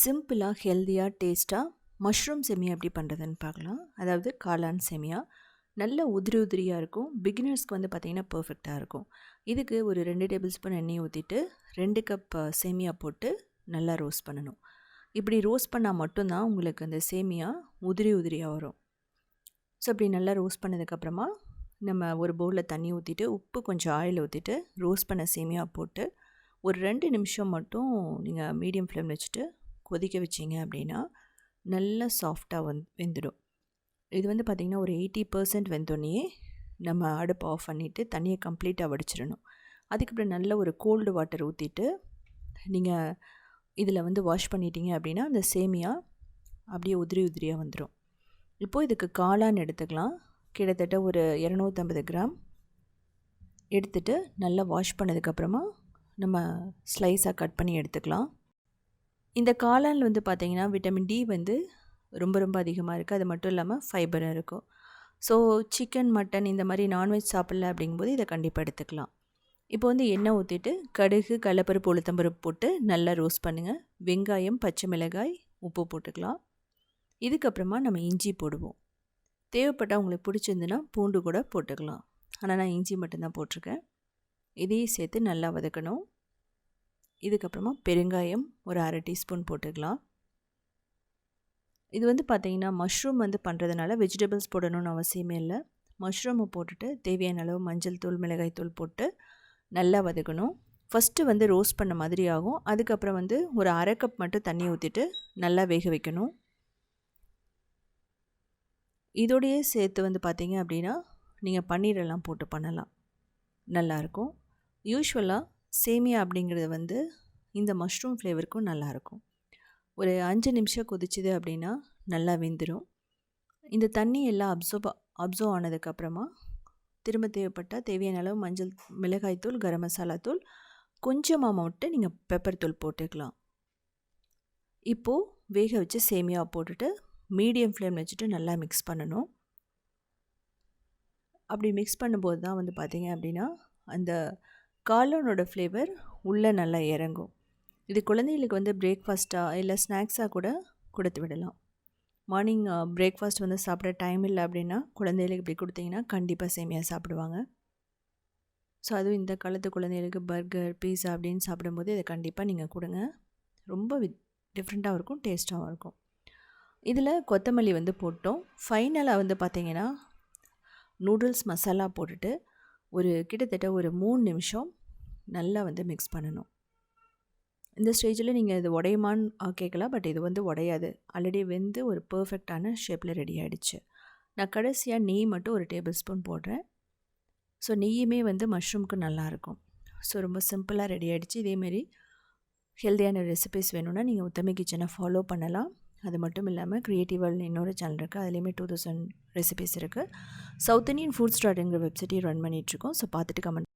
சிம்பிளாக ஹெல்த்தியாக டேஸ்ட்டாக மஷ்ரூம் செமியா எப்படி பண்ணுறதுன்னு பார்க்கலாம். அதாவது காளான் செமியா. நல்ல உதிரி உதிரியாக இருக்கும். பிகினர்ஸ்க்கு வந்து பார்த்திங்கன்னா பர்ஃபெக்டாக இருக்கும். இதுக்கு ஒரு ரெண்டு டேபிள் ஸ்பூன் எண்ணெய் ஊற்றிட்டு ரெண்டு கப் சேமியா போட்டு நல்லா ரோஸ்ட் பண்ணணும். இப்படி ரோஸ்ட் பண்ணால் மட்டும்தான் உங்களுக்கு அந்த சேமியா உதிரி உதிரியாக வரும். ஸோ அப்படி நல்லா ரோஸ்ட் பண்ணதுக்கப்புறமா நம்ம ஒரு பவுலில் தண்ணி ஊற்றிட்டு உப்பு கொஞ்சம் ஆயில் ஊற்றிட்டு ரோஸ்ட் பண்ண சேமியா போட்டு ஒரு ரெண்டு நிமிஷம் மட்டும் நீங்கள் மீடியம் ஃப்ளேம் வச்சுட்டு கொதிக்க வச்சிங்க அப்படின்னா நல்லா சாஃப்டாக வந் வெந்துடும். இது வந்து பார்த்திங்கன்னா ஒரு எயிட்டி பர்சன்ட் வெந்தோடனே நம்ம அடுப்பு ஆஃப் பண்ணிவிட்டு தண்ணியை கம்ப்ளீட்டாக வடிச்சிடணும். அதுக்கப்புறம் நல்ல ஒரு கோல்டு வாட்டர் ஊற்றிட்டு நீங்கள் இதில் வந்து வாஷ் பண்ணிட்டீங்க அப்படின்னா அந்த சேமியா அப்படியே உதிரி உதிரியாக வந்துடும் இப்போது இதுக்கு காளான் எடுத்துக்கலாம். கிட்டத்தட்ட ஒரு இரநூத்தம்பது கிராம் எடுத்துகிட்டு நல்லா வாஷ் பண்ணதுக்கப்புறமா நம்ம ஸ்லைஸாக கட் பண்ணி எடுத்துக்கலாம். இந்த காளானில் வந்து பார்த்திங்கன்னா விட்டமின் டி வந்து ரொம்ப ரொம்ப அதிகமாக இருக்குது அது மட்டும் இல்லாமல் ஃபைபரும் இருக்கும். ஸோ சிக்கன் மட்டன் இந்த மாதிரி நான்வெஜ் சாப்பிட்ல அப்படிங்கும்போது இதை கண்டிப்பாக எடுத்துக்கலாம். இப்போ வந்து எண்ணெய் ஊற்றிட்டு கடுகு கடலப்பருப்பு உளுத்தம்பருப்பு போட்டு நல்லா ரோஸ்ட் பண்ணுங்கள் வெங்காயம் பச்சை மிளகாய் உப்பு போட்டுக்கலாம். இதுக்கப்புறமா நம்ம இஞ்சி போடுவோம். தேவைப்பட்டால் உங்களுக்கு பிடிச்சிருந்துன்னா பூண்டு கூட போட்டுக்கலாம். ஆனால் நான் இஞ்சி மட்டும்தான் போட்டிருக்கேன். இதையும் சேர்த்து நல்லா வதக்கணும். இதுக்கப்புறமா பெருங்காயம் ஒரு அரை டீஸ்பூன் போட்டுக்கலாம். இது வந்து பார்த்திங்கன்னா மஷ்ரூம் வந்து பண்ணுறதுனால வெஜிடபிள்ஸ் போடணும்னு அவசியமே இல்லை. மஷ்ரூமை போட்டுட்டு தேவையான அளவு மஞ்சள் தூள் மிளகாய் தூள் போட்டு நல்லா வதக்கணும். ஃபஸ்ட்டு வந்து ரோஸ்ட் பண்ண மாதிரி ஆகும். அதுக்கப்புறம் வந்து ஒரு அரை கப் மட்டும் தண்ணி ஊற்றிட்டு நல்லா வேக வைக்கணும். இதோடையே சேர்த்து வந்து பார்த்திங்க அப்படின்னா நீங்கள் பன்னீரெல்லாம் போட்டு பண்ணலாம். நல்லாயிருக்கும் யூஸ்வலாக சேமியா அப்படிங்கிறது வந்து இந்த மஷ்ரூம் ஃப்ளேவருக்கும் நல்லாயிருக்கும். ஒரு அஞ்சு நிமிஷம் கொதிச்சுது அப்படின்னா நல்லா வெந்துடும் இந்த தண்ணி எல்லாம் அப்சர்வ் அப்சர்வ் ஆனதுக்கப்புறமா திரும்ப தேவைப்பட்டால் தேவையான அளவு மஞ்சள் மிளகாய்த்தூள் கரம் மசாலா தூள் கொஞ்சமாக மட்டும் நீங்கள் பெப்பர் தூள் போட்டுக்கலாம். இப்போது வேக வச்சு சேமியா போட்டுட்டு மீடியம் ஃப்ளேம் வச்சுட்டு நல்லா மிக்ஸ் பண்ணணும். அப்படி மிக்ஸ் பண்ணும்போது தான் வந்து பார்த்திங்க அப்படின்னா அந்த காளானோட ஃப்ளேவர் உள்ளே நல்லா இறங்கும். இது குழந்தைகளுக்கு வந்து பிரேக்ஃபாஸ்ட்டாக இல்லை ஸ்நாக்ஸாக கூட கொடுத்து விடலாம். மார்னிங் பிரேக்ஃபாஸ்ட் வந்து சாப்பிட டைம் இல்லை அப்படின்னா குழந்தைகளுக்கு இப்படி கொடுத்தீங்கன்னா கண்டிப்பாக சேமியாக சாப்பிடுவாங்க. ஸோ அதுவும் இந்த காலத்து குழந்தைகளுக்கு பர்கர் பீஸா அப்படின்னு சாப்பிடும்போது இதை கண்டிப்பாக நீங்கள் கொடுங்க. ரொம்ப வித் டிஃப்ரெண்ட்டாகவும் இருக்கும் டேஸ்ட்டாகவும் இருக்கும். இதில் கொத்தமல்லி வந்து போட்டோம். ஃபைனலாக வந்து பார்த்திங்கன்னா நூடுல்ஸ் மசாலா போட்டுட்டு ஒரு கிட்டத்தட்ட ஒரு மூணு நிமிஷம் நல்லா வந்து மிக்ஸ் பண்ணணும். இந்த ஸ்டேஜில் நீங்கள் இது உடையுமான்னு கேட்கலாம். பட் இது வந்து உடையாது. ஆல்ரெடி வெந்து ஒரு பர்ஃபெக்டான ஷேப்பில் ரெடி ஆகிடுச்சு நான் கடைசியாக நெய் மட்டும் ஒரு டேபிள் ஸ்பூன் போடுறேன். ஸோ நெய்யுமே வந்து மஷ்ரூம்க்கு நல்லாயிருக்கும் ஸோ ரொம்ப சிம்பிளாக ரெடி ஆகிடுச்சு இதேமாரி ஹெல்த்தியான ரெசிபிஸ் வேணும்னா நீங்கள் உத்தமி கிச்சனை ஃபாலோ பண்ணலாம். அது மட்டும் இல்லாமல் க்ரியேட்டிவ் இன்னொரு சேனல் இருக்குது அதுலேயுமே டூ தௌசண்ட் ரெசிபிஸ் இருக்குது சவுத் இண்டியன் ஃபுட் ஸ்டார்ட்ங்கிற வெப்சைட்டையும் ரன் பண்ணிகிட்ருக்கோம் ஸோ பார்த்துட்டு கமெண்ட்